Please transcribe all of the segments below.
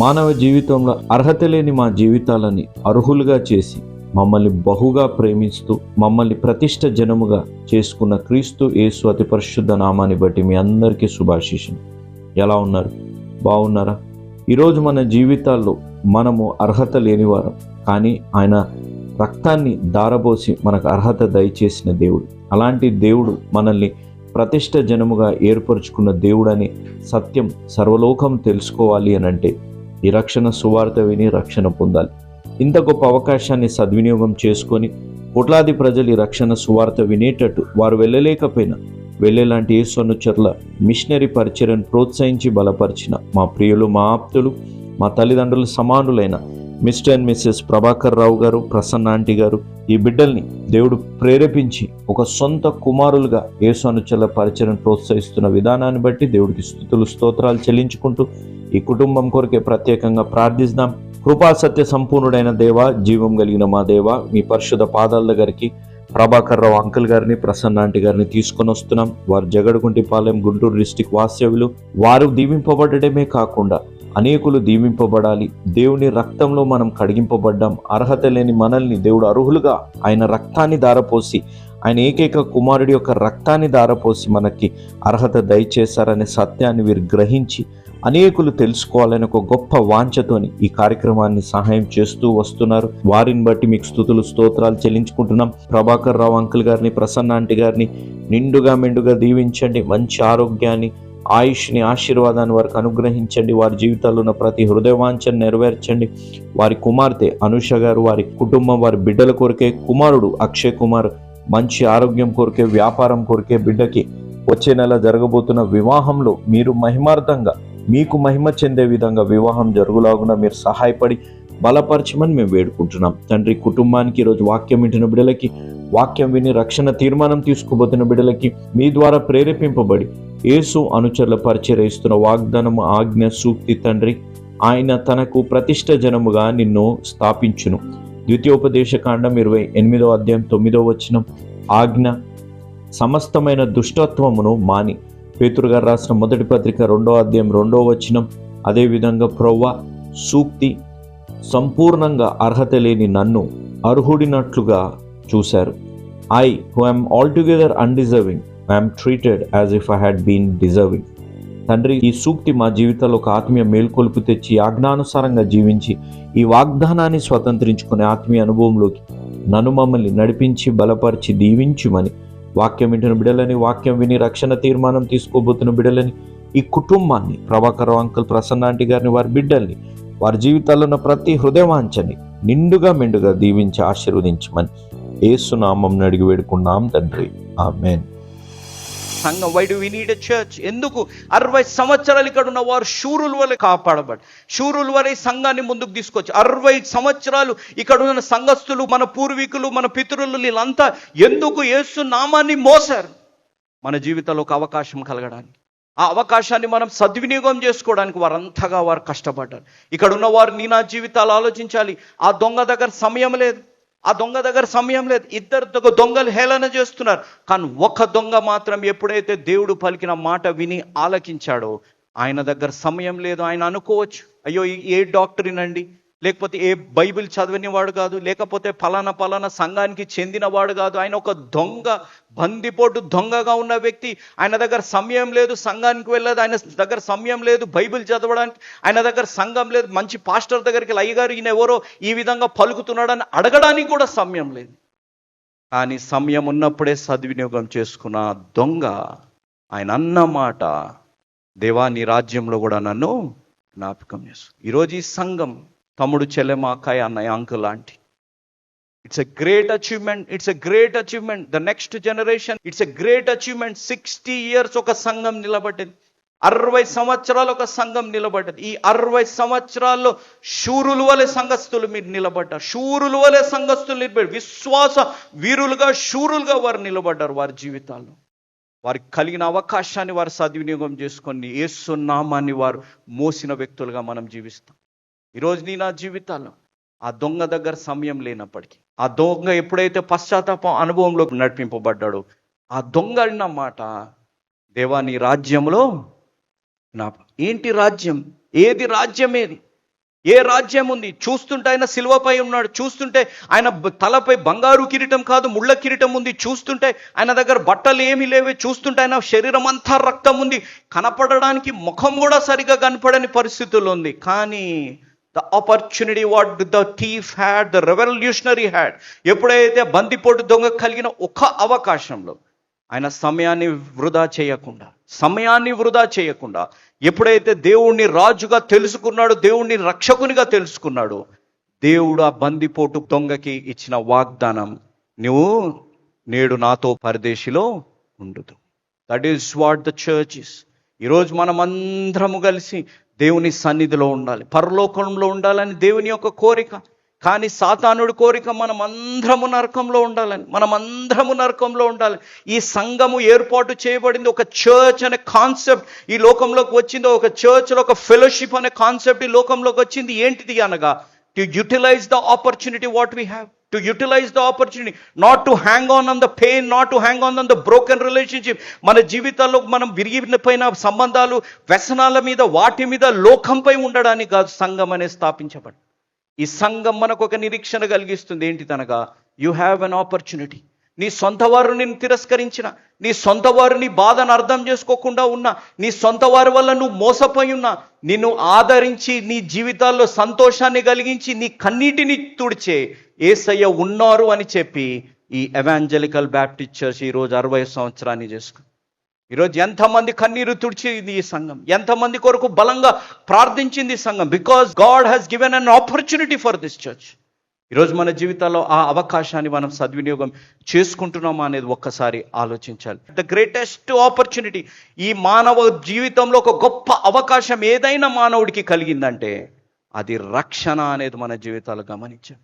మానవ జీవితంలో అర్హత లేని మా జీవితాలని అర్హులుగా చేసి మమ్మల్ని బహుగా ప్రేమిస్తూ మమ్మల్ని ప్రతిష్ట జనముగా చేసుకున్న క్రీస్తు యేసు అతి పరిశుద్ధ నామాన్ని బట్టి మీ అందరికీ శుభాశీషం ఎలా ఉన్నారు? బాగున్నారా? ఈరోజు మన జీవితాల్లో మనము అర్హత లేనివారం కానీ ఆయన రక్తాన్ని దారబోసి మనకు అర్హత దయచేసిన దేవుడు. అలాంటి దేవుడు మనల్ని ప్రతిష్ట జనముగా ఏర్పరచుకున్న దేవుడని సత్యం సర్వలోకం తెలుసుకోవాలి అని అంటే ఈ రక్షణ సువార్త విని రక్షణ పొందాలి. ఇంత గొప్ప అవకాశాన్ని సద్వినియోగం చేసుకొని కోట్లాది ప్రజలు ఈ రక్షణ సువార్త వినేటట్టు వారు వెళ్ళలేకపోయినా వెళ్ళేలాంటి యేసు అనుచరుల మిషనరీ పరిచయను ప్రోత్సహించి బలపరిచిన మా ప్రియులు మా ఆప్తులు మా తల్లిదండ్రులు సమానులైన Mr and Mrs Prabhakar Rao garu Prasanna aunty గారు ఈ బిడ్డల్ని దేవుడు ప్రేరేపించి ఒక సొంత కుమారులుగా యేసు అనుచల పరిచయను ప్రోత్సహిస్తున్న విధానాన్ని బట్టి దేవుడికి స్థుతులు స్తోత్రాలు చెల్లించుకుంటూ ఈ కుటుంబం కొరకే ప్రత్యేకంగా ప్రార్థిస్తాం కృపా సత్య సంపూర్ణుడైన దేవ జీవం కలిగిన మా దేవ మీ పరిశుద్ధ పాదాల దగ్గరికి ప్రభాకర్ రావు అంకుల్ గారిని ప్రసన్న ఆంటీ గారిని తీసుకొని వస్తున్నాం. వారు జగడగుంటిపాలెం గుంటూరు డిస్టిక్ వాస్తవ్యులు. వారు దీవింపబడమే కాకుండా అనేకులు దీవింపబడాలి. దేవుని రక్తంలో మనం కడిగింపబడ్డాం. అర్హత లేని మనల్ని దేవుడు అర్హులుగా ఆయన రక్తాన్ని దారపోసి ఆయన ఏకైక కుమారుడి యొక్క రక్తాన్ని దారపోసి మనకి అర్హత దయచేశారనే సత్యాన్ని వీరు గ్రహించి అనేకులు తెలుసుకోవాలని ఒక గొప్ప వాంఛతోని ఈ కార్యక్రమాన్ని సహాయం చేస్తూ వస్తున్నారు. వారిని బట్టి మీకు స్థుతులు స్తోత్రాలు చెల్లించుకుంటున్నాం. ప్రభాకర్ రావు అంకుల్ గారిని ప్రసన్న ఆంటీ గారిని నిండుగా మెండుగా దీవించండి. మంచి ఆరోగ్యాన్ని ఆయుష్ని ఆశీర్వాదాన్ని వారికి అనుగ్రహించండి. వారి జీవితాల్లో ఉన్న ప్రతి హృదయవాంఛను నెరవేర్చండి. వారి కుమార్తె అనుష గారు వారి కుటుంబం వారి బిడ్డల కొరికే కుమారుడు అక్షయ్ కుమార్ మంచి ఆరోగ్యం కోరికే వ్యాపారం కోరికే బిడ్డకి వచ్చే నెల జరగబోతున్న వివాహంలో మీరు మహిమార్థంగా మీకు మహిమ చెందే విధంగా వివాహం జరుగులాగున మీరు సహాయపడి బలపరచమని మేము వేడుకుంటున్నాం. తండ్రి కుటుంబానికి ఈరోజు వాక్యం వింటున్న బిడ్డలకి వాక్యం విని రక్షణ తీర్మానం తీసుకుపోతున్న బిడ్డలకి మీ ద్వారా ప్రేరేపింపబడి యేసు అనుచరుల పరిచయస్తున్న వాగ్దానము ఆజ్ఞ సూక్తి తండ్రి ఆయన తనకు ప్రతిష్ట జనముగా నిన్ను స్థాపించును. ద్వితీయోపదేశ కాండం ఇరవై ఎనిమిదో అధ్యాయం తొమ్మిదో వచనం. ఆజ్ఞ సమస్తమైన దుష్టత్వమును మాని. పేతురు గారు రాసిన మొదటి పత్రిక రెండో అధ్యాయం రెండో వచనం. అదేవిధంగా ప్రవ్వ సూక్తి సంపూర్ణంగా అర్హత లేని నన్ను అర్హుడినట్లుగా చూశారు. I who I'm altogether undeserving I'm treated as if I had been deserving తండ్రి ఈ సూక్తి మా జీవితంలో ఒక ఆత్మీయ మేల్కొలుపు తెచ్చి ఆజ్ఞానుసారంగా జీవించి ఈ వాగ్దానాన్ని స్వతంత్రించుకునే ఆత్మీయ అనుభవంలోకి నన్ను మమ్మల్ని నడిపించి బలపరిచి దీవించుమని వాక్యం వింటున్న బిడలని వాక్యం విని రక్షణ తీర్మానం తీసుకోబోతున్న బిడలని ఈ కుటుంబాన్ని ప్రభాకర్ అంకుల్ ప్రసన్న ఆంటీ గారిని వారి బిడ్డల్ని వారి జీవితాల్లో ఉన్న ప్రతి హృదయవాంఛని నిండుగా మెండుగా దీవించి ఆశీర్వదించమని ఏసునామం అడిగి వేడుకున్నాం తండ్రి. ఆమెన్. సంఘం why do we need a church ఎందుకు? అరవై సంవత్సరాలు ఇక్కడ ఉన్న వారు శూరుల వల్ల కాపాడబడి శూరుల వల్ల సంఘాన్ని ముందుకు తీసుకొచ్చు అరవై సంవత్సరాలు ఇక్కడ ఉన్న సంఘస్థులు మన పూర్వీకులు మన పితరులు వీళ్ళంతా ఎందుకు యేసు నామాన్ని మోసారు? మన జీవితంలో ఒక అవకాశం కలగడానికి. ఆ అవకాశాన్ని మనం సద్వినియోగం చేసుకోవడానికి వారు అంతగా వారు కష్టపడ్డారు. ఇక్కడ ఉన్న వారు నీ నా జీవితాలు ఆలోచించాలి. ఆ దొంగ దగ్గర సమయం లేదు. ఆ దొంగ దగ్గర సమయం లేదు. ఇద్దరు దొంగలు హేళన చేస్తున్నారు. కానీ ఒక దొంగ మాత్రం ఎప్పుడైతే దేవుడు పలికిన మాట విని ఆలకించాడో ఆయన దగ్గర సమయం లేదు. ఆయన అనుకోవచ్చు. అయ్యో ఏ డాక్టరేనండి? లేకపోతే ఏ బైబిల్ చదివిన వాడు కాదు లేకపోతే ఫలానా ఫలానా సంఘానికి చెందిన వాడు కాదు. ఆయన ఒక దొంగ బందిపోటు దొంగగా ఉన్న వ్యక్తి. ఆయన దగ్గర సమయం లేదు సంఘానికి వెళ్ళదు. ఆయన దగ్గర సమయం లేదు బైబిల్ చదవడానికి. ఆయన దగ్గర సంఘం లేదు మంచి పాస్టర్ దగ్గరికి వెళ్ళి, అయ్యగారు ఈయన ఎవరో ఈ విధంగా పలుకుతున్నాడని అడగడానికి కూడా సమయం లేదు. కానీ సమయం ఉన్నప్పుడే సద్వినియోగం చేసుకున్న దొంగ ఆయన అన్న మాట దేవా నీ రాజ్యంలో కూడా నన్ను జ్ఞాపకం చేసు ఈరోజు ఈ సంఘం తమ్ముడు చెల్లెమ అక్కయ్య అన్నయ్య అంకుల్ లాంటి it's a great achievement it's a great achievement the next generation it's a great achievement sixty years ఒక సంఘం నిలబడ్డది. అరవై సంవత్సరాలు ఒక సంఘం నిలబడ్డది. ఈ అరవై సంవత్సరాల్లో శూరులు వలె సంఘస్థులు మీరు నిలబడ్డారు శూరులు వలె సంఘస్థులు నిలబడి విశ్వాస వీరులుగా శూరులుగా వారు నిలబడ్డారు వారి జీవితాల్లో. వారికి కలిగిన అవకాశాన్ని వారు సద్వినియోగం చేసుకొని యేసు నామాన్ని వారు మోసిన వ్యక్తులుగా మనం జీవిస్తాం. ఈరోజు నీ నా జీవితాల్లో ఆ దొంగ దగ్గర సమయం లేనప్పటికీ ఆ దొంగ ఎప్పుడైతే పశ్చాత్తాపం అనుభవంలో నడిపింపబడ్డాడో ఆ దొంగ అన్న మాట దేవా నీ రాజ్యంలో నా ఏంటి రాజ్యం? ఏది రాజ్యం ఏది? ఏ రాజ్యం ఉంది? చూస్తుంటే ఆయన శిల్వపై ఉన్నాడు చూస్తుంటే ఆయన తలపై బంగారు కిరీటం కాదు ముళ్ళ కిరీటం ఉంది. చూస్తుంటే ఆయన దగ్గర బట్టలు ఏమీ లేవే చూస్తుంటే ఆయన శరీరం అంతా రక్తం ఉంది. కనపడడానికి ముఖం కూడా సరిగా కనపడని పరిస్థితుల్లో ఉంది. కానీ the opportunity what the thief had the revolutionary had ఎప్పుడైతే బందిపోటు దొంగ కలిగిన ఒక అవకాశంలో ఆయన సమయాన్ని వృధా చేయకుండా సమయాన్ని వృధా చేయకుండా ఎప్పుడైతే దేవుణ్ణి రాజుగా తెలుసుకున్నాడో దేవుణ్ణి రక్షకునిగా తెలుసుకున్నాడు దేవుడు ఆ బందిపోటు దొంగకి ఇచ్చిన వాగ్దానం నువ్వు నేడు నాతో పరదేశిలో ఉండదు. That is what the church is ఈరోజు మనం అందరము కలిసి దేవుని సన్నిధిలో ఉండాలి. పరలోకంలో ఉండాలని దేవుని యొక్క కోరిక. కానీ సాతానుడి కోరిక మనం అందరము నరకంలో ఉండాలని మనం అందరము నరకంలో ఉండాలి. ఈ సంఘము ఏర్పాటు చేయబడింది ఒక చర్చ్ అనే కాన్సెప్ట్ ఈ లోకంలోకి వచ్చింది ఒక చర్చ్లో ఒక ఫెలోషిప్ అనే కాన్సెప్ట్ ఈ లోకంలోకి వచ్చింది. ఏంటిది అనగా to utilize the opportunity what we have to utilize the opportunity not to hang on on the pain not to hang on on the broken relationship మన జీవితాల్లో మనం విరిగిపోయిన సంబంధాలు వ్యసనాల మీద వాటి మీద లోకంపై ఉండడానికి కాదు సంఘం అనేది స్థాపించబడి ఈ సంఘం మనకు ఒక నిరీక్షణ కలిగిస్తుంది. ఏంటి తనగా యు హ్యావ్ అన్ ఆపర్చునిటీ నీ సొంత వారు నిన్ను తిరస్కరించిన నీ సొంత వారు నీ బాధను అర్థం చేసుకోకుండా ఉన్నా నీ సొంత వారి వల్ల నువ్వు మోసపోయి ఉన్నా నిన్ను ఆదరించి నీ జీవితాల్లో సంతోషాన్ని కలిగించి నీ కన్నీటిని తుడిచే ఏసయ్య ఉన్నారు అని చెప్పి ఈ ఎవాంజలికల్ బ్యాప్టిస్ట్ చర్చ్ ఈరోజు అరవై సంవత్సరాన్ని చేసుకుంది. ఈరోజు ఎంతమంది కన్నీరు తుడిచింది ఈ సంఘం? ఎంతమంది కొరకు బలంగా ప్రార్థించింది ఈ సంఘం? Because God has given an opportunity for this church ఈరోజు మన జీవితాల్లో ఆ అవకాశాన్ని మనం సద్వినియోగం చేసుకుంటున్నామా అనేది ఒక్కసారి ఆలోచించాలి. ద గ్రేటెస్ట్ ఆపర్చునిటీ ఈ మానవ జీవితంలో ఒక గొప్ప అవకాశం ఏదైనా మానవుడికి కలిగిందంటే అది రక్షణ అనేది మన జీవితాలు గమనించాం.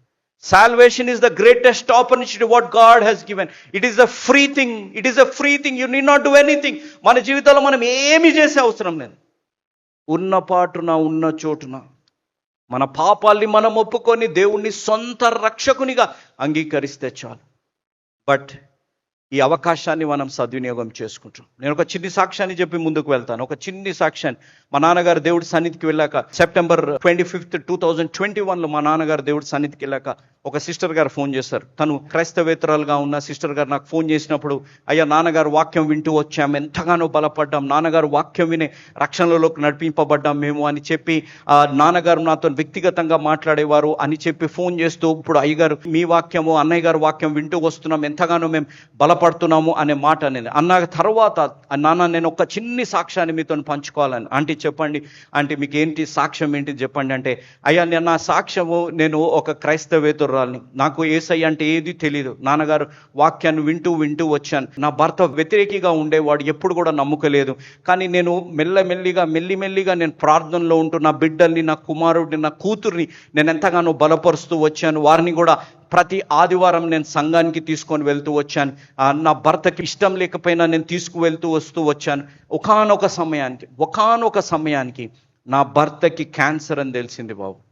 Salvation is the greatest opportunity what God has given it is the free thing it is the free thing you need not do anything మన జీవితంలో మనం ఏమి చేసే అవసరం లేదు. ఉన్న పాటున ఉన్న చోటున మన పాపాల్ని మనం ఒప్పుకొని దేవుణ్ణి సొంత రక్షకునిగా అంగీకరిస్తే చాలు. బట్ ఈ అవకాశాన్ని మనం సద్వినియోగం చేసుకుంటాం నేను ఒక చిన్ని సాక్ష్యాన్ని చెప్పి ముందుకు వెళ్తాను. ఒక చిన్ని సాక్ష్యాన్ని. మా నాన్నగారు దేవుడి సన్నిధికి వెళ్ళాక September twenty fifth two thousand twenty వన్లో మా నాన్నగారు దేవుడి సన్నిధికి వెళ్ళాక ఒక సిస్టర్ గారు ఫోన్ చేశారు. తను క్రైస్తవేతరాలుగా ఉన్న సిస్టర్ గారు నాకు ఫోన్ చేసినప్పుడు అయ్యా నాన్నగారు వాక్యం వింటూ వచ్చాం. ఎంతగానో బలపడ్డాం. నాన్నగారు వాక్యం వినే రక్షణలోకి నడిపింపబడ్డాం మేము అని చెప్పి ఆ నాన్నగారు నాతో వ్యక్తిగతంగా మాట్లాడేవారు అని చెప్పి ఫోన్ చేస్తూ ఇప్పుడు అయ్యగారు మీ వాక్యము అన్నయ్య గారు వాక్యం వింటూ వస్తున్నాం. ఎంతగానో మేము బాధపడుతున్నాము అనే మాట అనేది. అన్న తర్వాత నాన్న నేను ఒక చిన్ని సాక్ష్యాన్ని మీతో పంచుకోవాలని. అంటే చెప్పండి. అంటే మీకు ఏంటి సాక్ష్యం ఏంటి చెప్పండి అంటే అయ్యా నేను నా సాక్ష్యము నేను ఒక క్రైస్తవేతురాలని. నాకు ఏసై అంటే ఏది తెలియదు నాన్నగారు వాక్యాన్ని వింటూ వింటూ వచ్చాను. నా భర్త వ్యతిరేకిగా ఉండేవాడు ఎప్పుడు కూడా నమ్ముకలేదు. కానీ నేను మెల్లమెల్లిగా మెల్లిమెల్లిగా నేను ప్రార్థనలో ఉంటూ నా బిడ్డల్ని నా కుమారుడిని నా కూతుర్ని నేను ఎంతగానో బలపరుస్తూ వచ్చాను. వారిని కూడా ప్రతి ఆదివారం నేను సంఘానికి తీసుకొని వెళ్తూ వచ్చాను. నా భర్తకి ఇష్టం లేకపోయినా నేను తీసుకువెళ్తూ వస్తూ వచ్చాను. ఒకానొక సమయానికి ఒకానొక సమయానికి నా భర్తకి క్యాన్సర్ అని తెలిసింది బాబు.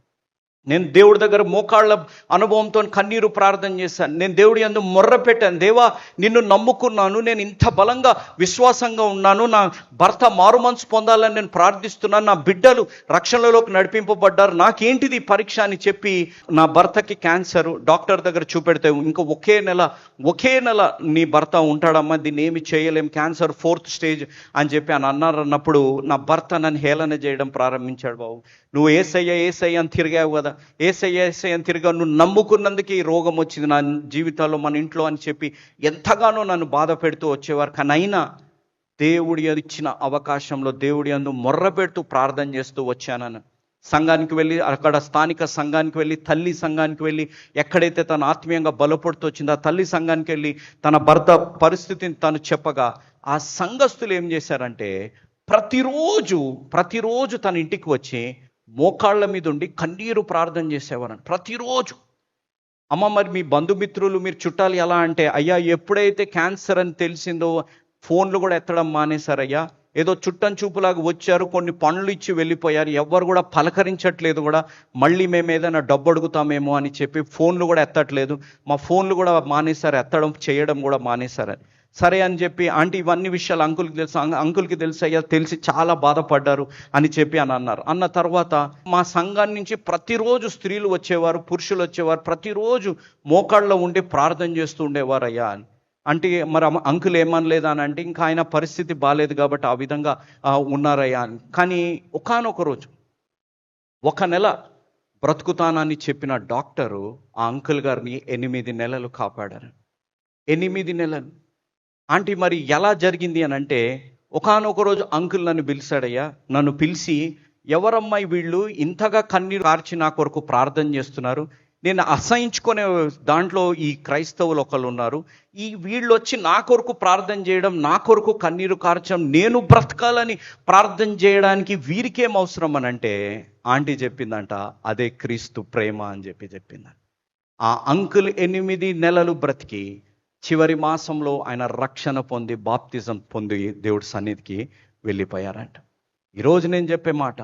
నేను దేవుడి దగ్గర మోకాళ్ళ అనుభవంతో కన్నీరు ప్రార్థన చేశాను. నేను దేవుడి అందు మొర్ర పెట్టాను. దేవా నిన్ను నమ్ముకున్నాను. నేను ఇంత బలంగా విశ్వాసంగా ఉన్నాను. నా భర్త మారు మనసు పొందాలని నేను ప్రార్థిస్తున్నాను. నా బిడ్డలు రక్షణలోకి నడిపింపబడ్డారు. నాకేంటిది పరీక్ష అని చెప్పి నా భర్తకి క్యాన్సర్. డాక్టర్ దగ్గర చూపెడితే ఇంకా ఒకే నెల ఒకే నెల నీ భర్త ఉంటాడమ్మా దీన్ని ఏమి చేయలేం క్యాన్సర్ ఫోర్త్ స్టేజ్ అని చెప్పి అని అన్నారు అన్నప్పుడు నా భర్త నన్ను హేళన చేయడం ప్రారంభించాడు బాబు. నువ్వు ఏసయ్య ఏసయ్య అని తిరిగావు కదా. ఏసయ్య ఏసయ్య అని నువ్వు నమ్ముకున్నందుకే ఈ రోగం వచ్చింది నా జీవితంలో మన ఇంట్లో అని చెప్పి ఎంతగానో నన్ను బాధ పెడుతూ వచ్చేవారు. కానీ అయినా దేవుడి ఇచ్చిన అవకాశంలో దేవుడి అందు మొర్ర పెడుతూ ప్రార్థన చేస్తూ వచ్చానని. సంఘానికి వెళ్ళి అక్కడ స్థానిక సంఘానికి వెళ్ళి తల్లి సంఘానికి వెళ్ళి ఎక్కడైతే తను ఆత్మీయంగా బలపడుతూ వచ్చిందో ఆ తల్లి సంఘానికి వెళ్ళి తన భర్త పరిస్థితిని తను చెప్పగా ఆ సంఘస్థులు ఏం చేశారంటే ప్రతిరోజు ప్రతిరోజు తన ఇంటికి వచ్చి మోకాళ్ళ మీద ఉండి కన్నీరు ప్రార్థన చేసేవారని. ప్రతిరోజు అమ్మ మరి మీ బంధుమిత్రులు మీరు చుట్టాలు ఎలా అంటే అయ్యా ఎప్పుడైతే క్యాన్సర్ అని తెలిసిందో ఫోన్లు కూడా ఎత్తడం మానేశారయ్యా. ఏదో చుట్టం చూపులాగా వచ్చారు కొన్ని పనులు ఇచ్చి వెళ్ళిపోయారు ఎవ్వరు కూడా పలకరించట్లేదు కూడా. మళ్ళీ మేము ఏదైనా డబ్బు అడుగుతామేమో అని చెప్పి ఫోన్లు కూడా ఎత్తట్లేదు. మా ఫోన్లు కూడా మానేశారు ఎత్తడం చేయడం కూడా మానేశారని. సరే అని చెప్పి ఆంటీ ఇవన్నీ విషయాలు అంకుల్కి తెలుసు అంకుల్కి తెలుసు అయ్యా తెలిసి చాలా బాధపడ్డారు అని చెప్పి అని అన్నారు. అన్న తర్వాత మా సంఘాన్ని నుంచి ప్రతిరోజు స్త్రీలు వచ్చేవారు పురుషులు వచ్చేవారు ప్రతిరోజు మోకాళ్ళలో ఉండి ప్రార్థన చేస్తూ ఉండేవారు అయ్యా అని. అంటే మరి అంకులు అంకుల్ ఏమనలేదా అని అంటే ఇంకా ఆయన పరిస్థితి బాగాలేదు కాబట్టి ఆ విధంగా ఉన్నారయ్యా అని. కానీ ఒకానొక రోజు ఒక నెల బ్రతుకుతానని చెప్పిన డాక్టరు ఆ అంకుల్ గారిని ఎనిమిది నెలలు కాపాడారు. ఎనిమిది నెలలు. ఆంటీ మరి ఎలా జరిగింది అని అంటే ఒకనొక రోజు అంకుల్ నన్ను పిలిచాడయ్యా నన్ను పిలిచి ఎవరమ్మాయి వీళ్ళు ఇంతగా కన్నీరు కార్చి నా కొరకు ప్రార్థన చేస్తున్నారు? నేను అసహించుకునే దాంట్లో ఈ క్రైస్తవులు ఒకళ్ళు ఉన్నారు. ఈ వీళ్ళు వచ్చి నా కొరకు ప్రార్థన చేయడం నా కొరకు కన్నీరు కార్చడం నేను బ్రతకాలని ప్రార్థన చేయడానికి వీరికేం అవసరం అని అంటే ఆంటీ చెప్పిందంట అదే క్రీస్తు ప్రేమ అని చెప్పి చెప్పిందంట. ఆ అంకుల్ ఎనిమిది నెలలు బ్రతికి చివరి మాసంలో ఆయన రక్షణ పొంది బాప్తిజం పొంది దేవుడి సన్నిధికి వెళ్ళిపోయారంట. ఈరోజు నేను చెప్పే మాట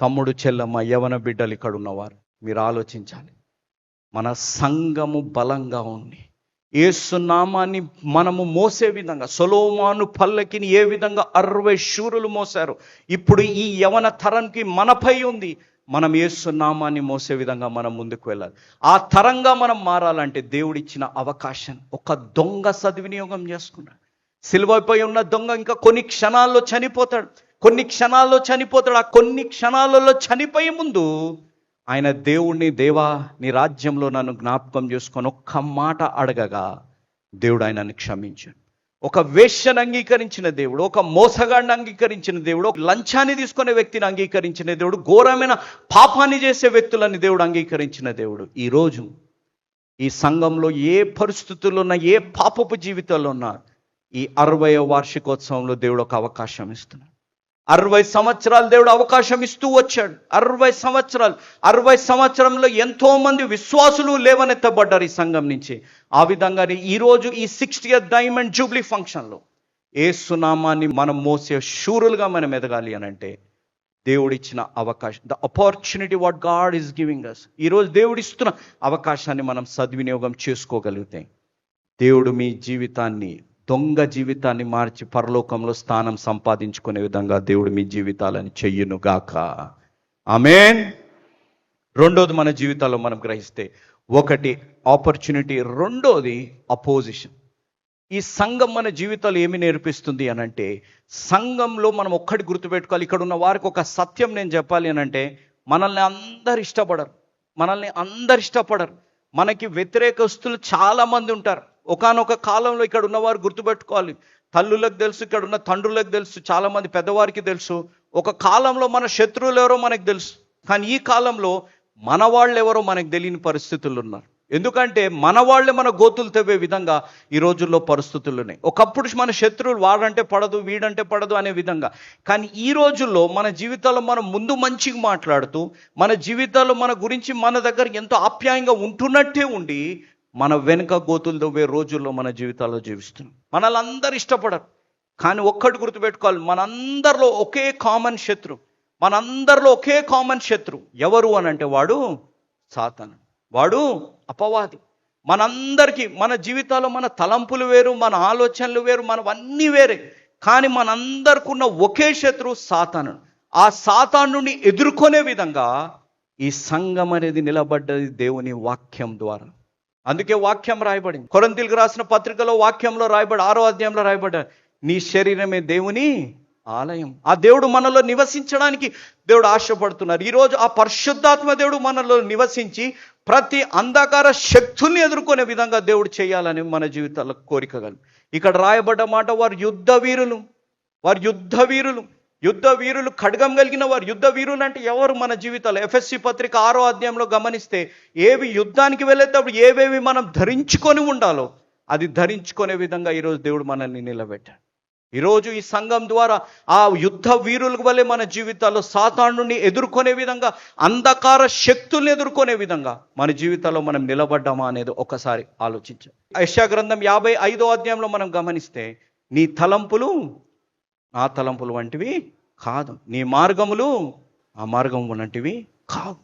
తమ్ముడు చెల్లమ్మ యవన బిడ్డలు ఇక్కడ ఉన్నవారు మీరు ఆలోచించాలి. మన సంఘము బలంగా ఉంది. ఏసునామాన్ని మనము మోసే విధంగా సొలోమాను పల్లకిని ఏ విధంగా అరవై శూరులు మోసారు ఇప్పుడు ఈ యవన తరంకి మనపై ఉంది. మనం ఏసునామాన్ని మోసే విధంగా మనం ముందుకు వెళ్ళాలి. ఆ తరంగా మనం మారాలంటే దేవుడిచ్చిన అవకాశం ఒక దొంగ సద్వినియోగం చేసుకున్నాడు. సిలువైపై ఉన్న దొంగ ఇంకా కొన్ని క్షణాల్లో చనిపోతాడు. కొన్ని క్షణాల్లో చనిపోతాడు. ఆ కొన్ని క్షణాలలో చనిపోయే ముందు ఆయన దేవుణ్ణి దేవా నీ రాజ్యంలో నన్ను జ్ఞాపకం చేసుకొని ఒక్క మాట అడగగా దేవుడు ఆయనను క్షమించాడు. ఒక వేష్యను అంగీకరించిన దేవుడు ఒక మోసగాడిని అంగీకరించిన దేవుడు ఒక లంచాన్ని తీసుకునే వ్యక్తిని అంగీకరించిన దేవుడు ఘోరమైన పాపాన్ని చేసే వ్యక్తులని దేవుడు అంగీకరించిన దేవుడు. ఈరోజు ఈ సంఘంలో ఏ పరిస్థితుల్లో ఉన్న ఏ పాపపు జీవితాల్లో ఉన్నా ఈ అరవై వార్షికోత్సవంలో దేవుడు ఒక అవకాశం ఇస్తున్నాడు. అరవై సంవత్సరాలు దేవుడు అవకాశం ఇస్తూ వచ్చాడు. అరవై సంవత్సరాలు అరవై సంవత్సరంలో ఎంతో మంది విశ్వాసులు లేవనెత్తబడ్డారు ఈ సంఘం నుంచి. ఆ విధంగానే ఈరోజు ఈ సిక్స్టీ డైమండ్ జూబ్లీ ఫంక్షన్లో ఏ సునామాన్ని మనం మోసే శూరులుగా మనం ఎదగాలి అని అంటే దేవుడిచ్చిన అవకాశం the opportunity what God is giving us ఈరోజు దేవుడిస్తున్న అవకాశాన్ని మనం సద్వినియోగం చేసుకోగలిగితే దేవుడు మీ జీవితాన్ని దొంగ జీవితాన్ని మార్చి పరలోకంలో స్థానం సంపాదించుకునే విధంగా దేవుడు మీ జీవితాలను చెయ్యును గాక ఆమెన్. రెండోది మన జీవితాల్లో మనం గ్రహిస్తే ఒకటి ఆపర్చునిటీ రెండోది అపోజిషన్. ఈ సంఘం మన జీవితాలు ఏమి నేర్పిస్తుంది అని అంటే సంఘంలో మనం ఒక్కటి గుర్తుపెట్టుకోవాలి. ఇక్కడ ఉన్న వారికి ఒక సత్యం నేను చెప్పాలి అని అంటే మనల్ని అందరు ఇష్టపడరు. మనల్ని అందరు ఇష్టపడరు. మనకి వ్యతిరేకస్తులు చాలా మంది ఉంటారు. ఒకానొక కాలంలో ఇక్కడ ఉన్నవారు గుర్తుపెట్టుకోవాలి. తల్లులకు తెలుసు ఇక్కడ ఉన్న తండ్రులకు తెలుసు చాలామంది పెద్దవారికి తెలుసు. ఒక కాలంలో మన శత్రువులు ఎవరో మనకు తెలుసు. కానీ ఈ కాలంలో మన వాళ్ళు ఎవరో మనకు తెలియని పరిస్థితులు ఉన్నారు. ఎందుకంటే మన వాళ్ళే మన గోతులు తవ్వే విధంగా ఈ రోజుల్లో పరిస్థితులు ఉన్నాయి. ఒకప్పుడు మన శత్రువులు వాడంటే పడదు వీడంటే పడదు అనే విధంగా. కానీ ఈ రోజుల్లో మన జీవితాల్లో మనం ముందు మంచిగా మాట్లాడుతూ మన జీవితాల్లో మన గురించి మన దగ్గర ఎంతో ఆప్యాయంగా ఉంటున్నట్టే ఉండి మన వెనుక గోతులు తవ్వే రోజుల్లో మన జీవితాల్లో జీవిస్తున్నాం. మనల్ని అందరు ఇష్టపడరు. కానీ ఒక్కటి గుర్తుపెట్టుకోవాలి. మనందరిలో ఒకే కామన్ శత్రు. మనందరిలో ఒకే కామన్ శత్రు. ఎవరు అని అంటే వాడు సాతను. వాడు అపవాది. మనందరికీ మన జీవితాల్లో మన తలంపులు వేరు మన ఆలోచనలు వేరు మనవన్నీ వేరే. కానీ మనందరికున్న ఒకే శత్రువు సాతాను. ఆ సాతానుని నుండి ఎదుర్కొనే విధంగా ఈ సంఘం అనేది నిలబడ్డది దేవుని వాక్యం ద్వారా. అందుకే వాక్యం రాయబడింది. కొరంతిలకు రాసిన పత్రికలో వాక్యంలో రాయబడి ఆరో అధ్యాయంలో రాయబడ్డ నీ శరీరమే దేవుని ఆలయం. ఆ దేవుడు మనలో నివసించడానికి దేవుడు ఆశపడుతున్నారు. ఈరోజు ఆ పరిశుద్ధాత్మ దేవుడు మనలో నివసించి ప్రతి అంధకార శక్తుల్ని ఎదుర్కొనే విధంగా దేవుడు చేయాలని మన జీవితాల కోరిక ఇక్కడ రాయబడ్డ మాట వారు యుద్ధ వీరులు. వారు యుద్ధ వీరులు. యుద్ధ వీరులు ఖడ్గం కలిగిన వారు. యుద్ధ వీరులు అంటే ఎవరు మన జీవితాలు? ఎఫ్ఎస్సి పత్రిక ఆరో అధ్యాయంలో గమనిస్తే ఏవి యుద్ధానికి వెళ్ళేటప్పుడు ఏవేవి మనం ధరించుకొని ఉండాలో అది ధరించుకునే విధంగా ఈరోజు దేవుడు మనల్ని నిలబెట్టాడు. ఈరోజు ఈ సంఘం ద్వారా ఆ యుద్ధ వీరుల వల్లే మన జీవితాల్లో సాతానుని ఎదుర్కొనే విధంగా అంధకార శక్తుల్ని ఎదుర్కొనే విధంగా మన జీవితాల్లో మనం నిలబడ్డామా అనేది ఒకసారి ఆలోచించాం యశా గ్రంథం యాభై ఐదో అధ్యాయంలో మనం గమనిస్తే నీ తలంపులు ఆ తలంపులు వంటివి కాదు. నీ మార్గములు ఆ మార్గం వంటివి కావు.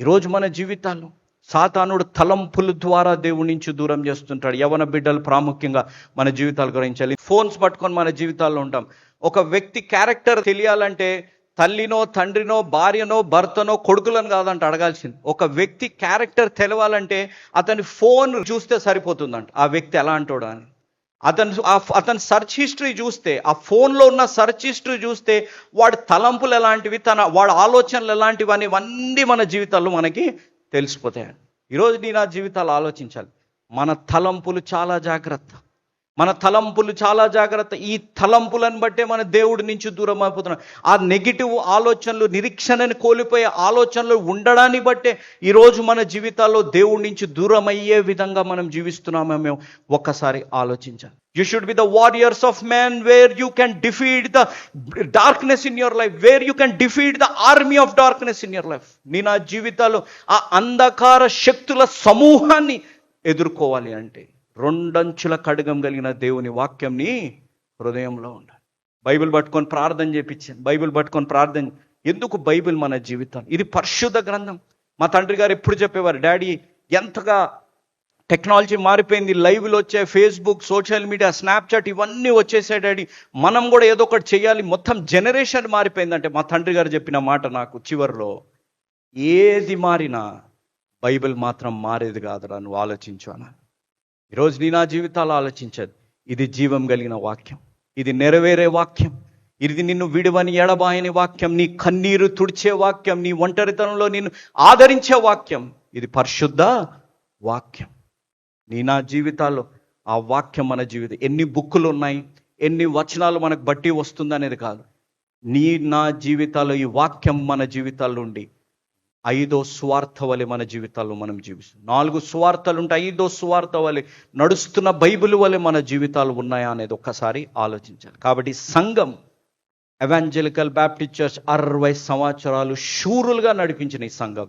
ఈరోజు మన జీవితాల్లో సాతానుడు తలంపుల ద్వారా దేవుడి నుంచి దూరం చేస్తుంటాడు. యవన బిడ్డలు ప్రాముఖ్యంగా మన జీవితాలు గ్రహించాలి ఫోన్స్ పట్టుకొని మన జీవితాల్లో ఉంటాం. ఒక వ్యక్తి క్యారెక్టర్ తెలియాలంటే తల్లినో తండ్రినో భార్యనో భర్తనో కొడుకులను కాదంట అడగాల్సింది. ఒక వ్యక్తి క్యారెక్టర్ తెలవాలంటే అతని ఫోన్ చూస్తే సరిపోతుందంట. ఆ వ్యక్తి ఎలా అంటాడు అని. అతను అతని సర్చ్ హిస్టరీ చూస్తే ఆ ఫోన్లో ఉన్న సర్చ్ హిస్టరీ చూస్తే వాడి తలంపులు ఎలాంటివి తన వాడి ఆలోచనలు ఎలాంటివి అనేవన్నీ మన జీవితాల్లో మనకి తెలిసిపోతాయి. ఈరోజు నీ నా జీవితాలు ఆలోచించాలి. మన తలంపులు చాలా జాగ్రత్త. మన తలంపులు చాలా జాగ్రత్త. ఈ తలంపులను బట్టే మన దేవుడి నుంచి దూరం అయిపోతున్నాం ఆ నెగిటివ్ ఆలోచనలు నిరీక్షణని కోల్పోయే ఆలోచనలు ఉండడాన్ని బట్టే ఈరోజు మన జీవితాల్లో దేవుడి నుంచి దూరం అయ్యే విధంగా మనం జీవిస్తున్నామో మేము? ఒక్కసారి ఆలోచించాలి you should be the warriors of man where you can defeat the darkness in your life where you can defeat the army of darkness in your life నీ నా జీవితాల్లో ఆ అంధకార శక్తుల సమూహాన్ని ఎదుర్కోవాలి అంటే. రెండంచుల కడగం కలిగిన దేవుని వాక్యంని హృదయంలో ఉండాలి. బైబిల్ పట్టుకొని ప్రార్థన చేపించాను బైబిల్ పట్టుకొని ప్రార్థన ఎందుకు బైబిల్ మన జీవితం? ఇది పరిశుద్ధ గ్రంథం. మా తండ్రి గారు ఎప్పుడు చెప్పేవారు డాడీ ఎంతగా టెక్నాలజీ మారిపోయింది లైవ్లు వచ్చాయి ఫేస్బుక్ సోషల్ మీడియా స్నాప్చాట్ ఇవన్నీ వచ్చేసాయి డాడీ. మనం కూడా ఏదో ఒకటి చేయాలి మొత్తం జనరేషన్ మారిపోయిందంటే మా తండ్రి గారు చెప్పిన మాట నాకు చివరిలో ఏది మారినా బైబిల్ మాత్రం మారేది కాదురా నువ్వు ఆలోచించు అన్నాను. ఈరోజు నీ నా జీవితాలు ఆలోచించదు. ఇది జీవం కలిగిన వాక్యం. ఇది నెరవేరే వాక్యం. ఇది నిన్ను విడివని ఎడబాయని వాక్యం. నీ కన్నీరు తుడిచే వాక్యం. నీ ఒంటరితనంలో నిన్ను ఆదరించే వాక్యం. ఇది పరిశుద్ధ వాక్యం. నీ నా జీవితాల్లో ఆ వాక్యం మన జీవితం. ఎన్ని బుక్కులు ఉన్నాయి? ఎన్ని వచనాలు మనకు బట్టి వస్తుంది అనేది కాదు. నీ నా జీవితాల్లో ఈ వాక్యం మన జీవితాల్లో ఉండి ఐదో స్వార్థ వలె మన జీవితాల్లో మనం జీవిస్తాం నాలుగు స్వార్థలు ఉంటాయి ఐదో స్వార్థ వలె నడుస్తున్న బైబిల్ వలె మన జీవితాలు ఉన్నాయా అనేది ఒక్కసారి ఆలోచించాలి. కాబట్టి సంఘం ఎవాంజలికల్ బ్యాప్టిస్ట్ చర్చ్ అరవై సంవత్సరాలు శూరులుగా నడిపించిన ఈ సంఘం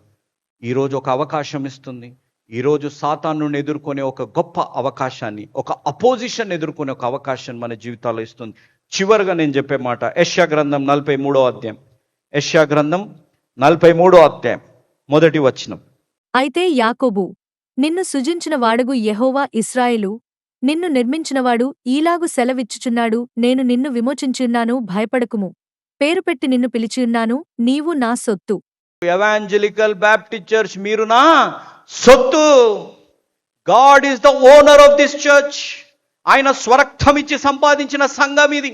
ఈరోజు ఒక అవకాశం ఇస్తుంది. ఈరోజు సాతాను ఎదుర్కొనే ఒక గొప్ప అవకాశాన్ని ఒక అపోజిషన్ ఎదుర్కొనే ఒక అవకాశం మన జీవితాల్లో ఇస్తుంది. చివరిగా నేను చెప్పే మాట యష్యా గ్రంథం నలభై మూడో అధ్యాయం. యష్యా గ్రంథం నలభై మూడో అధ్యాయం మొదటి వచనం. అయితే యాకోబు నిన్ను సుజించిన వాడగు యెహోవా ఇస్రాయేలు నిన్ను నిర్మించినవాడు ఈలాగు సెలవిచ్చుచున్నాడు నేను నిన్ను విమోచించున్నాను భయపడకుము. పేరు పెట్టి నిన్ను పిలిచియున్నాను నీవు నా సొత్తు. ఎవాంజలికల్ బ్యాప్టిస్ట్ చర్చ్ మీరు నా సొత్తు. God is the owner of this church ఆయన స్వరక్తం ఇచ్చి సంపాదించిన సంఘం ఇది.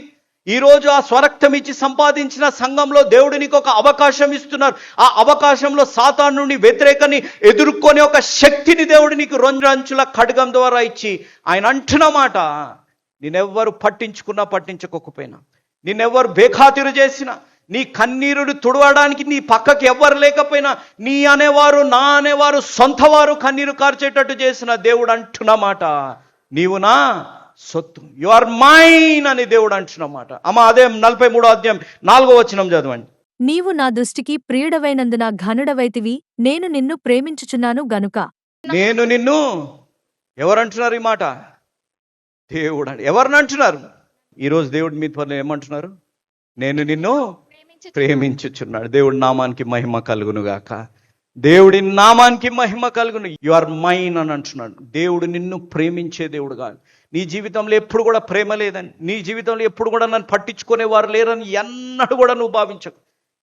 ఈ రోజు ఆ స్వరక్తం ఇచ్చి సంపాదించిన సంఘంలో దేవుడు నీకు ఒక అవకాశం ఇస్తున్నారు. ఆ అవకాశంలో సాతాను నుండి వ్యతిరేకాన్ని ఎదుర్కొనే ఒక శక్తిని దేవుడు నీకు రెండంచుల ఖడ్గం ద్వారా ఇచ్చి ఆయన అంటున్న మాట నేనెవ్వరు పట్టించుకున్నా పట్టించుకోకపోయినా నిన్నెవ్వరు బేఖాతిరు చేసినా నీ కన్నీరుడు తుడవడానికి నీ పక్కకి ఎవ్వరు లేకపోయినా నీ అనేవారు నా అనేవారు సొంతవారు కన్నీరు కార్చేటట్టు చేసిన దేవుడు అంటున్న మాట. నీవు నా సొత్తు. యు ఆర్ మైన్ అని దేవుడు అంటున్న మాట అమ్మ అదే నలభై మూడో అధ్యాయం నాలుగో వచనం చదవండి. నీవు నా దృష్టికి ప్రియుడవైనందున ఘనుడవైతివి నేను నిన్ను ప్రేమించుచున్నాను గనుక. నేను నిన్ను ఎవరంటున్నారు ఈ మాట? దేవుడు అంట ఎవరిని అంటున్నారు ఈరోజు దేవుడు మీ పనులు ఏమంటున్నారు? నేను నిన్ను ప్రేమించుచున్నాడు దేవుడి నామానికి మహిమ కలుగును గాక. దేవుడి నామానికి మహిమ కలుగును. యు ఆర్ మైన్ అని అంటున్నాడు. దేవుడు నిన్ను ప్రేమించే దేవుడు కాదు. నీ జీవితంలో ఎప్పుడు కూడా ప్రేమ లేదని నీ జీవితంలో ఎప్పుడు కూడా నన్ను పట్టించుకునేవారు లేరని ఎన్నడూ కూడా నువ్వు భావించకు.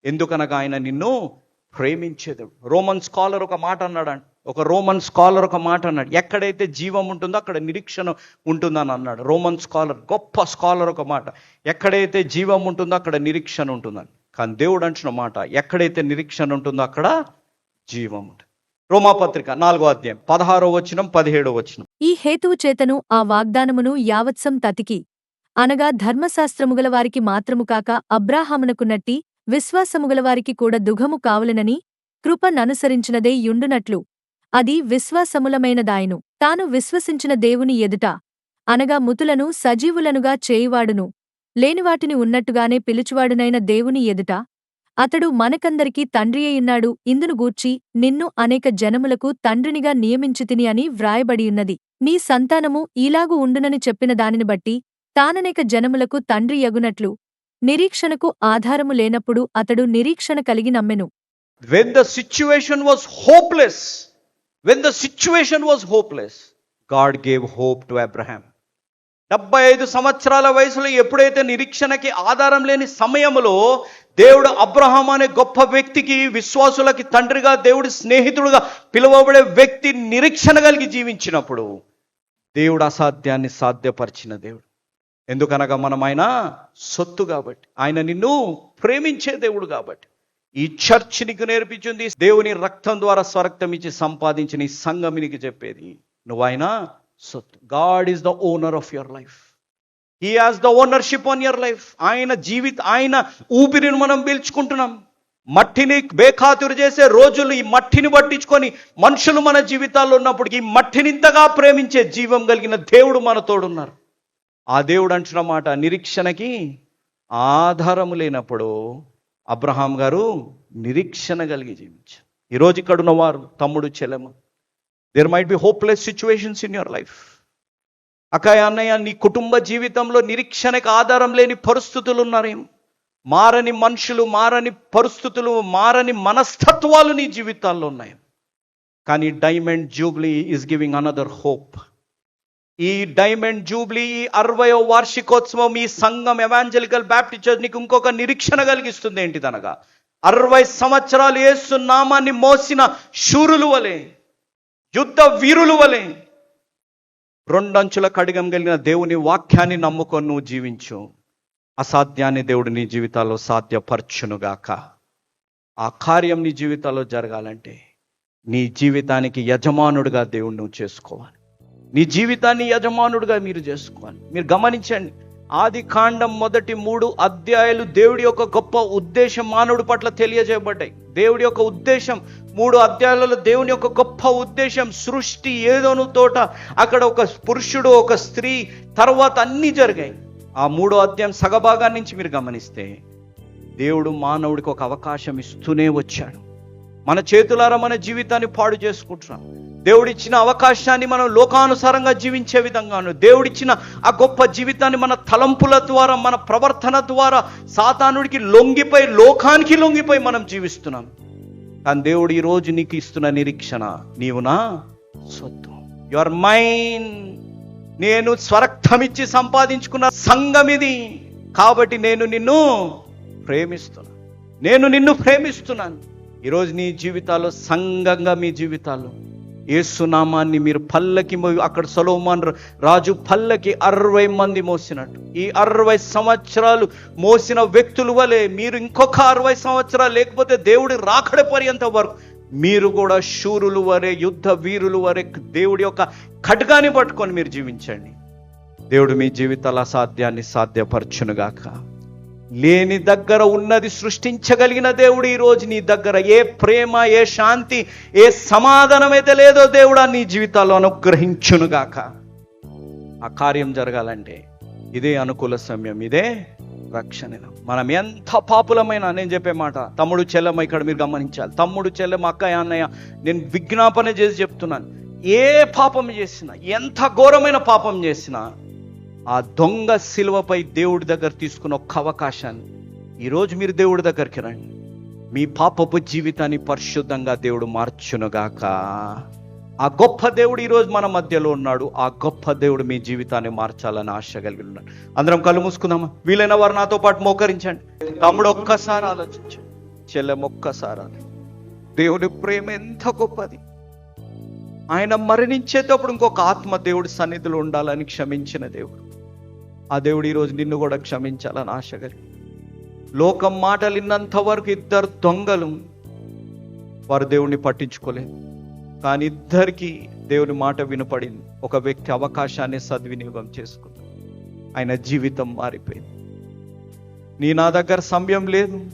ఎందుకనగా ఆయన నిన్ను ప్రేమించేది. రోమన్ స్కాలర్ ఒక మాట అన్నాడు ఒక రోమన్ స్కాలర్ ఒక మాట అన్నాడు. ఎక్కడైతే జీవం ఉంటుందో అక్కడ నిరీక్షణ ఉంటుందని అన్నాడు. రోమన్ స్కాలర్ గొప్ప స్కాలర్ ఒక మాట. ఎక్కడైతే జీవం ఉంటుందో అక్కడ నిరీక్షణ ఉంటుందని. కానీ దేవుడు అంటున్న మాట ఎక్కడైతే నిరీక్షణ ఉంటుందో అక్కడ జీవం ఉంటుంది. రోమాపత్రిక నాలుగో అధ్యాయం పదహారో వచనం పదిహేడో వచనం. ఈ హేతువు చేతను ఆ వాగ్దానమును యావత్సం తతికి. అనగా ధర్మశాస్త్రముగల వారికి మాత్రము కాక అబ్రాహామునకు నట్టి విశ్వాసముగల వారికి కూడా దుఘము కావలెనని కృపననుసరించినదే యుండునట్లు. అది విశ్వాసములమైనదాయను. తాను విశ్వసించిన దేవుని ఎదుట అనగా ముతులను సజీవులనుగా చేయువాడును. లేనివాటిని ఉన్నట్టుగానే పిలుచువాడునైన దేవుని ఎదుట అతడు మనకందరికీ తండ్రియయున్నాడు ఇందును గూర్చి నిన్ను అనేక జనములకు తండ్రినిగా నియమించితిని అని వ్రాయబడియున్నది నీ సంతానము ఈలాగు ఉండునని చెప్పిన దానిని బట్టి తాననేక జనములకు తండ్రి యగునట్లు. నిరీక్షణకు ఆధారము లేనప్పుడు అతడు నిరీక్షణ కలిగి నమ్మెను. When the situation was hopeless when the situation was hopeless God gave hope to Abraham డెబ్బై ఐదు సంవత్సరాల వయసులో ఎప్పుడైతే నిరీక్షణకి ఆధారం లేని సమయంలో దేవుడు అబ్రహాం అనే గొప్ప వ్యక్తికి విశ్వాసులకి తండ్రిగా దేవుడి స్నేహితుడుగా పిలువబడే వ్యక్తి నిరీక్షణ కలిగి జీవించినప్పుడు దేవుడు అసాధ్యాన్ని సాధ్యపరిచిన దేవుడు. ఎందుకనగా మనం ఆయన సొత్తు కాబట్టి ఆయన నిన్ను ప్రేమించే దేవుడు కాబట్టి. ఈ చర్చ్ నీకు నేర్పించింది దేవుని రక్తం ద్వారా స్వరక్తం ఇచ్చి సంపాదించిన ఈ సంఘం నీకు చెప్పేది. నువ్వు ఆయన సొత్తు God is the owner of your life he has the ownership on your life ఆయన జీవిత ఆయన ఊపిరిని మనం పీల్చుకుంటున్నాం. మట్టిని బేఖాతురు చేసే రోజులు ఈ మట్టిని పట్టించుకొని మనుషులు మన జీవితాల్లో ఉన్నప్పుడు ఈ మట్టిని ఇంతగా ప్రేమించే జీవం కలిగిన దేవుడు మన తోడున్నారు. ఆ దేవుడు అంటున్న మాట నిరీక్షణకి ఆధారము లేనప్పుడు అబ్రహాం గారు నిరీక్షణ కలిగి జీవించారు. ఈరోజు ఇక్కడ ఉన్నవారు తమ్ముడు చెలము there might be hopeless situations in your life అక్కయ్య అన్నయ్య నీ కుటుంబ జీవితంలో నిరీక్షణకు ఆధారం లేని పరిస్థితులు ఉన్నారేం మారని మనుషులు మారని పరిస్థితులు మారని మనస్తత్వాలు నీ జీవితాల్లో ఉన్నాయి. కానీ diamond jubilee is giving another hope. ఈ డైమండ్ జూబ్లీ ఈ అరవయో వార్షికోత్సవం ఈ సంఘం ఎవాంజలికల్ బ్యాప్టిస్ట్ నీకు ఇంకొక నిరీక్షణ కలిగిస్తుంది ఏంటిదనగా? అరవై సంవత్సరాలు యేసు నామాన్ని మోసిన శూరులు వలె. యుద్ధ వీరులు వలె రెండంచుల కడిగం కలిగిన దేవుని వాక్యాన్ని నమ్ముకొని నువ్వు జీవించు. అసాధ్యాన్ని దేవుడు నీ జీవితాల్లో సాధ్యపరచునుగాక. ఆ కార్యం నీ జీవితాల్లో జరగాలంటే నీ జీవితానికి యజమానుడిగా దేవుడు నువ్వు చేసుకోవాలి. నీ జీవితాన్ని యజమానుడిగా మీరు చేసుకోవాలి. మీరు గమనించండి ఆది కాండం మొదటి మూడు అధ్యాయులు దేవుడి యొక్క గొప్ప ఉద్దేశం మానవుడి పట్ల తెలియజేయబడ్డాయి. దేవుడి యొక్క ఉద్దేశం మూడు అధ్యాయులలో దేవుని యొక్క గొప్ప ఉద్దేశం సృష్టి ఏదోను తోట అక్కడ ఒక పురుషుడు ఒక స్త్రీ తర్వాత అన్నీ జరిగాయి. ఆ మూడో అధ్యాయం సగభాగాన్ని నుంచి మీరు గమనిస్తే దేవుడు మానవుడికి ఒక అవకాశం ఇస్తూనే వచ్చాడు. మన చేతులారా మన జీవితాన్ని పాడు చేసుకుంటున్నాం. దేవుడిచ్చిన అవకాశాన్ని మనం లోకానుసారంగా జీవించే విధంగాను దేవుడిచ్చిన ఆ గొప్ప జీవితాన్ని మన తలంపుల ద్వారా మన ప్రవర్తన ద్వారా సాతానుడికి లొంగిపోయి లోకానికి లొంగిపోయి మనం జీవిస్తున్నాం. కానీ దేవుడు ఈరోజు నీకు ఇస్తున్న నిరీక్షణ నీవు నా సొత్తు. యువర్ మైండ్ నేను స్వరక్తమిచ్చి సంపాదించుకున్న సంఘం ఇది. కాబట్టి నేను నిన్ను ప్రేమిస్తున్నాను నేను నిన్ను ప్రేమిస్తున్నాను. ఈరోజు నీ జీవితాల్లో సంఘంగా మీ జీవితాల్లో ఏసునామాన్ని మీరు పల్లకి మో- అక్కడ సలోమాన్ రాజు పల్లకి అరవై మంది మోసినట్టు. ఈ అరవై సంవత్సరాలు మోసిన వ్యక్తుల వలె మీరు ఇంకొక అరవై సంవత్సరాలు లేకపోతే దేవుడి రాకడ పర్యంత వరకు మీరు కూడా శూరులు వరే యుద్ధ వీరులు వరే దేవుడి యొక్క ఖడ్గాని పట్టుకొని మీరు జీవించండి. దేవుడు మీ జీవితాల అసాధ్యాన్ని సాధ్యపరచునుగాక. లేని దగ్గర ఉన్నది సృష్టించగలిగిన దేవుడు ఈ రోజు నీ దగ్గర. ఏ ప్రేమ ఏ శాంతి ఏ సమాధానం అయితే లేదో దేవుడా నీ జీవితాల్లో అనుగ్రహించునుగాక. ఆ కార్యం జరగాలంటే ఇదే అనుకూల సమయం ఇదే రక్షణ. మనం ఎంత పాపులమైనా నేను చెప్పే మాట తమ్ముడు చెల్లెమ్మ ఇక్కడ మీరు గమనించాలి. తమ్ముడు చెల్లెమ్మ అక్కయ్య అన్నయ్య నేను విజ్ఞాపన చేసి చెప్తున్నాను. ఏ పాపం చేసినా ఎంత ఘోరమైన పాపం చేసినా ఆ దొంగ శిలువపై దేవుడి దగ్గర తీసుకున్న ఒక్క అవకాశాన్ని ఈరోజు మీరు దేవుడి దగ్గరికి రండి. మీ పాపపు జీవితాన్ని పరిశుద్ధంగా దేవుడు మార్చునుగాక. ఆ గొప్ప దేవుడు ఈరోజు మన మధ్యలో ఉన్నాడు. ఆ గొప్ప దేవుడు మీ జీవితాన్ని మార్చాలని ఆశ కలిగి ఉన్నాడు. అందరం కళ్ళు మూసుకుందామా? వీలైన వారు నాతో పాటు మోకరించండి. తమ్ముడు ఒక్కసారి ఆలోచించండి. చెల్లెం ఒక్కసారి ప్రేమ ఎంత గొప్పది. ఆయన మరణించేటప్పుడు ఇంకొక ఆత్మ దేవుడి సన్నిధిలో ఉండాలని క్షమించిన దేవుడు. ఆ దేవుడు ఈరోజు నిన్ను కూడా క్షమించాలని ఆశ కలిగి. లోకం మాటలు ఇన్నంత వరకు ఇద్దరు దొంగలు వారు దేవుణ్ణి పట్టించుకోలేదు. కానీ ఇద్దరికి దేవుని మాట వినపడింది. ఒక వ్యక్తి అవకాశాన్ని సద్వినియోగం చేసుకుంది. ఆయన జీవితం మారిపోయింది. నీ నా దగ్గర సమయం లేదు.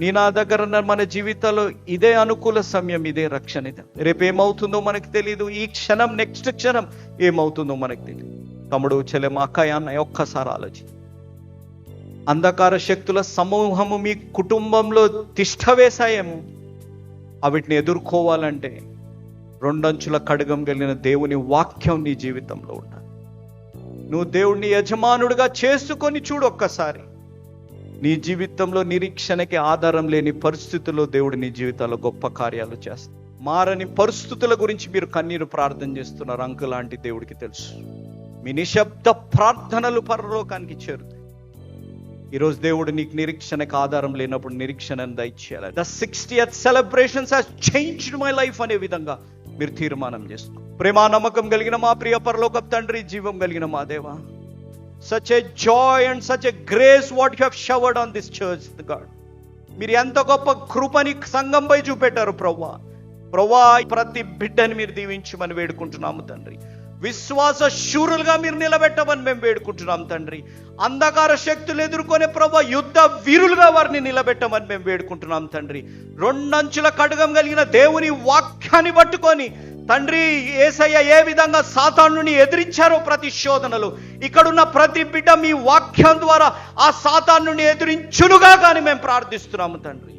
నీ నా దగ్గర మన జీవితంలో ఇదే అనుకూల సమయం ఇదే రక్షణ. ఇదే రేపు ఏమవుతుందో మనకు తెలియదు ఈ క్షణం నెక్స్ట్ క్షణం ఏమవుతుందో మనకు తెలియదు తమ్ముడు చెల్లెమ్మ అక్కయ్య అన్నయ్య ఒక్కసారి ఆలోచి. అంధకార శక్తుల సమూహము మీ కుటుంబంలో తిష్టవేశాయేమో అవిటిని ఎదుర్కోవాలంటే రెండంచుల కడుగం కలిగిన దేవుని వాక్యం నీ జీవితంలో ఉండాలి. నువ్వు దేవుణ్ణి యజమానుడిగా చేసుకొని చూడు ఒక్కసారి. నీ జీవితంలో నిరీక్షణకి ఆధారం లేని పరిస్థితుల్లో దేవుడు నీ జీవితాల్లో గొప్ప కార్యాలు చేస్తాడు. మారని పరిస్థితుల గురించి మీరు కన్నీరు ప్రార్థన చేస్తున్నారు. అంకు లాంటి దేవుడికి తెలుసు. మీ నిశ్శబ్ద ప్రార్థనలు పరలోకానికి చేరుతాయి ఈరోజు దేవుడు నీకు నిరీక్షణకు ఆధారం లేనప్పుడు నిరీక్షణను దయచేయాలి. The sixtieth celebrations has changed my life అనే విధంగా మీరు తీర్మానం చేసుకో. ప్రేమ నమ్మకం కలిగిన మా ప్రియ పరలోక తండ్రి జీవం కలిగిన మా దేవా. Such a joy and such a grace what you showered on this church God మీరు ఎంత గొప్ప కృపని సంఘంపై చూపెట్టారు ప్రవ్వా. ప్రవ్వా ప్రతి బిడ్డని మీరు దీవించమని వేడుకుంటున్నాము తండ్రి. విశ్వాస శూరులుగా మీరు నిలబెట్టమని మేము వేడుకుంటున్నాం తండ్రి. అంధకార శక్తులు ఎదుర్కొనే ప్రభా యుద్ధ వీరులుగా వారిని నిలబెట్టమని మేము వేడుకుంటున్నాం తండ్రి. రెండంచుల కడగం కలిగిన దేవుని వాక్యాన్ని పట్టుకొని తండ్రి ఏసయ్య ఏ విధంగా సాతానుని ఎదిరించారో ప్రతి శోధనలు ఇక్కడున్న ప్రతి బిడ్డ మీ వాక్యం ద్వారా ఆ సాతానుని ఎదిరించునుగా కానీ మేము ప్రార్థిస్తున్నాము తండ్రి.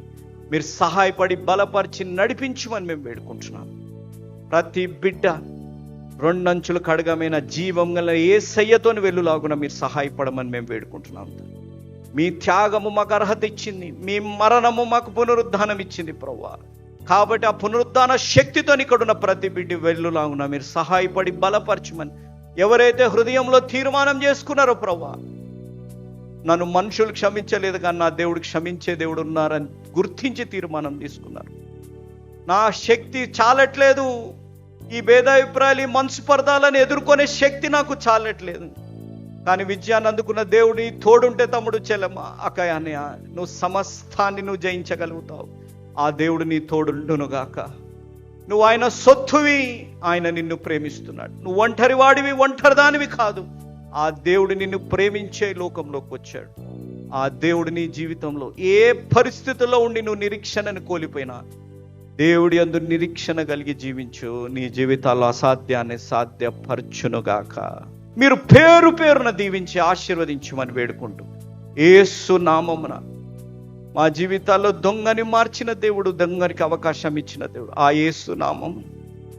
మీరు సహాయపడి బలపరిచి నడిపించమని మేము వేడుకుంటున్నాం. ప్రతి బిడ్డ రెండంచులు కడగమైన జీవం గల ఏ సయ్యతోని వెళ్ళులాగున మీరు సహాయపడమని మేము వేడుకుంటున్నాం మీ త్యాగము మాకు అర్హత ఇచ్చింది మీ మరణము మాకు పునరుద్ధానం ఇచ్చింది ప్రవ్వా. కాబట్టి ఆ పునరుద్ధాన శక్తితో ఇక్కడున్న ప్రతి బిడ్డి వెళ్ళులాగున మీరు సహాయపడి బలపరచమని ఎవరైతే హృదయంలో తీర్మానం చేసుకున్నారో ప్రవ్వా నన్ను మనుషులు క్షమించలేదు కానీ నా దేవుడు క్షమించే దేవుడు ఉన్నారని గుర్తించి తీర్మానం తీసుకున్నారు. నా శక్తి చాలట్లేదు ఈ భేదాభిప్రాయాలు ఈ మనసు పరదాలను ఎదుర్కొనే శక్తి నాకు చాలట్లేదు. కానీ విజయాన్ని అందుకున్న దేవుడి తోడుంటే తమ్ముడు చెల్లమ్మ అక్కయ్య అన్నయ్య నువ్వు సమస్తాన్ని నువ్వు జయించగలుగుతావు. ఆ దేవుడు నీ తోడుండునుగాక. నువ్వు ఆయన సొత్తువి ఆయన నిన్ను ప్రేమిస్తున్నాడు. నువ్వు ఒంటరి వాడివి ఒంటరి దానివి కాదు. ఆ దేవుడు నిన్ను ప్రేమించే లోకంలోకి వచ్చాడు. ఆ దేవుడు నీ జీవితంలో ఏ పరిస్థితుల్లో ఉండి నువ్వు నిరీక్షణను కోల్పోయినా దేవుడి అందు నిరీక్షణ కలిగి జీవించు. నీ జీవితాల్లో అసాధ్యాన్ని సాధ్యపరచునుగాక. మీరు పేరు పేరున దీవించి ఆశీర్వదించమని వేడుకుంటూ. ఏసు నామమున. మా జీవితాల్లో దొంగని మార్చిన దేవుడు దొంగనికి అవకాశం ఇచ్చిన దేవుడు. ఆ యేసు నామం.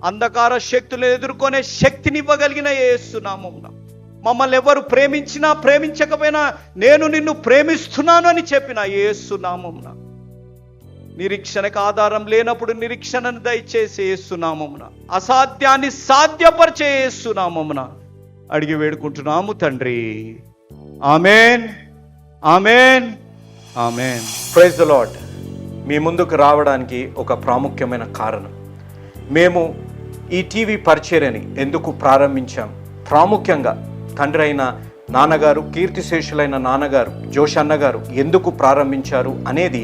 అంధకార శక్తులు ఎదుర్కొనే శక్తిని ఇవ్వగలిగిన యేసు నామమున. మమ్మల్ని ఎవరు ప్రేమించినా ప్రేమించకపోయినా నేను నిన్ను ప్రేమిస్తున్నాను అని చెప్పిన ఏసు నామమున. నిరీక్షణకు ఆధారం లేనప్పుడు నిరీక్షణను దయచేసి ఏసునామమున అసాధ్యాన్ని సాధ్యపరిచే ఏసునామమున అడిగి వేడుకుంటున్నాము తండ్రి. Amen. Amen. Amen. Praise the lord మీ ముందుకు రావడానికి ఒక ప్రాముఖ్యమైన కారణం. మేము ఈ టీవీ పరిచర్యని ఎందుకు ప్రారంభించాం? ప్రాముఖ్యంగా తండ్రి అయిన నాన్నగారు కీర్తిశేషులైన నాన్నగారు జోష్ అన్నగారు ఎందుకు ప్రారంభించారు అనేది